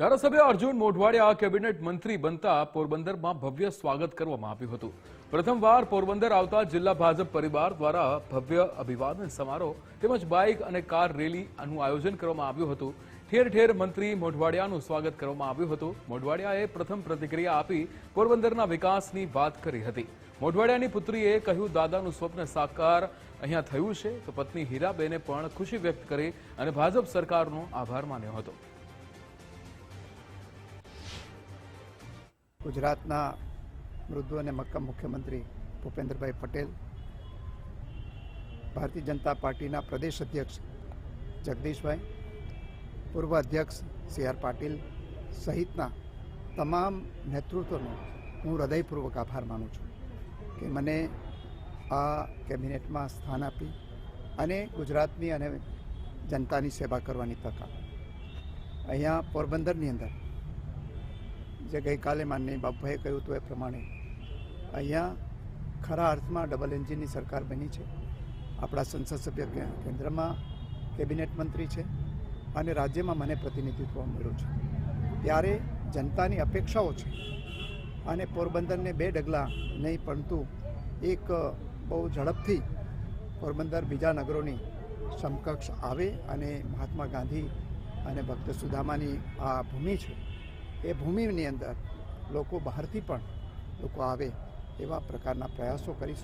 ધારાસભ્ય અર્જુન મોઢવાડિયા કેબિનેટ મંત્રી બનતા પોરબંદરમાં ભવ્ય સ્વાગત કરવામાં આવ્યું હતું. પ્રથમવાર પોરબંદર આવતા જિલ્લા ભાજપ પરિવાર દ્વારા ભવ્ય અભિવાદન સમારોહ તેમજ બાઇક અને કાર રેલી આનું આયોજન કરવામાં આવ્યું હતું. ઠેર ઠેર મંત્રી મોઢવાડિયાનું સ્વાગત કરવામાં આવ્યું હતું. મોઢવાડિયાએ પ્રથમ પ્રતિક્રિયા આપી પોરબંદરના વિકાસની વાત કરી હતી. મોઢવાડિયાની પુત્રીએ કહ્યું, દાદાનું સ્વપ્ન સાકાર અહીંયા થયું છે. તો પત્ની હીરાબેને પણ ખુશી વ્યક્ત કરી અને ભાજપ સરકારનો આભાર માન્યો હતો. ગુજરાતના મૃદુ અને મક્કમ મુખ્યમંત્રી ભૂપેન્દ્રભાઈ પટેલ, ભારતીય જનતા પાર્ટીના પ્રદેશ અધ્યક્ષ જગદીશભાઈ, પૂર્વ અધ્યક્ષ સી આર પાટીલ સહિતના તમામ નેતૃત્વનો હું હૃદયપૂર્વક આભાર માનું છું કે મને આ કેબિનેટમાં સ્થાન આપી અને ગુજરાતની અને જનતાની સેવા કરવાની તક આપી. અહીંયા પોરબંદરની અંદર જે ગઈકાલે માનની બાપુભાઈએ કહ્યું હતું એ પ્રમાણે અહીંયા ખરા અર્થમાં ડબલ એન્જિનની સરકાર બની છે. આપણા સંસદ સભ્ય કેન્દ્રમાં કેબિનેટ મંત્રી છે અને રાજ્યમાં મને પ્રતિનિધિત્વ મળ્યું છે. ત્યારે જનતાની અપેક્ષાઓ છે અને પોરબંદરને બે ડગલા નહીં પરંતુ એક બહુ ઝડપથી પોરબંદર બીજા નગરોની સમકક્ષ આવે અને મહાત્મા ગાંધી અને ભક્ત સુદામાની આ ભૂમિ છે. એ ભૂમિની અંદર લોકો બહારથી પણ લોકો આવે એવા પ્રકારના પ્રયાસો કરીશું